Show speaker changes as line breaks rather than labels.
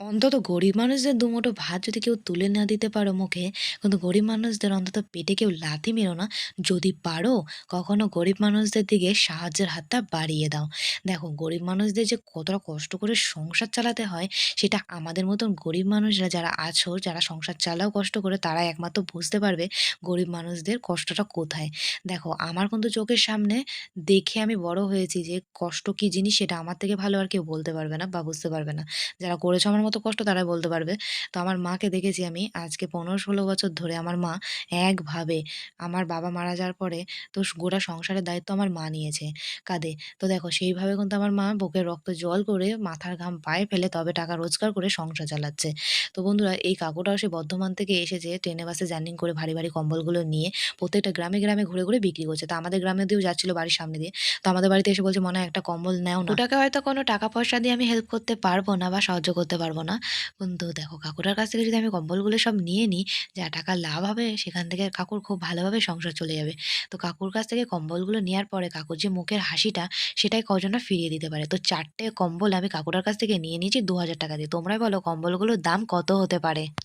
অন্তত গরিব মানুষদের দুমুঠো ভাত যদি কেউ তুলে না দিতে পারো মুখে, কিন্তু গরিব মানুষদের অন্তত পেটে কেউ লাথি মেরো না। যদি পারো কখনো গরিব মানুষদের দিকে সাহায্যের হাতটা বাড়িয়ে দাও। দেখো গরিব মানুষদের যে কতটা কষ্ট করে সংসার চালাতে হয়, সেটা আমাদের মতন গরিব মানুষরা যারা আছো, যারা সংসার চালাও কষ্ট করে, তারা একমাত্র বুঝতে পারবে গরিব মানুষদের কষ্টটা কোথায়। দেখো আমার কিন্তু চোখের সামনে দেখে আমি বড় হয়েছি যে কষ্ট কী জিনিস সেটা আমার থেকে ভালো আর কেউ বলতে পারবে না বা বুঝতে পারবে না। যারা করেছ আমার মতো কষ্ট তারা বলতে পারবে। তো আমার মাকে দেখেছি আমি আজকে ১৫-১৬ বছর ধরে আমার মা একভাবে আমার বাবা মারা যাওয়ার পরে তো গোটা সংসারের দায়িত্ব আমার মা নিয়েছে কাঁধে। তো দেখো সেইভাবে কিন্তু আমার মা বুকের রক্ত জল করে মাথার ঘাম পায়ে ফেলে তবে টাকা রোজগার করে সংসার চালাচ্ছে। তো বন্ধুরা এই কাকুটাও সে বর্ধমান থেকে এসেছে ট্রেনে বাসে জার্নিং করে ভারী, ভারী কম্বলগুলো নিয়ে প্রত্যেকটা গ্রামে, গ্রামে ঘুরে, ঘুরে বিক্রি করছে। তো আমাদের গ্রামে দিয়েও যাচ্ছিল বাড়ির সামনে দিয়ে। তো আমাদের বাড়িতে এসে বলছে, "মনে হয় একটা কম্বল নেও না।" ওটাকে হয়তো কোনো টাকা পয়সা দিয়ে আমি হেল্প করতে পারব না বা সাহায্য করতে পারব না। কিন্তু দেখো কাকুটার কাছ থেকে যদি আমি কম্বলগুলো সব নিয়ে নিই, যা টাকা লাভ হবে সেখান থেকে কাকুর খুব ভালোভাবে সংসার চলে যাবে। তো কাকুর কাছ থেকে কম্বলগুলো নেওয়ার পরে কাকুর যে মুখের হাসিটা সেটাই কজনটা ফিরিয়ে দিতে পারে। তো চারটে কম্বল আমি কাকুটার কাছ থেকে নিয়ে নিয়েছি ৳২,০০০ দিয়ে। তোমরাই বলো কম্বলগুলোর দাম কত হতে পারে?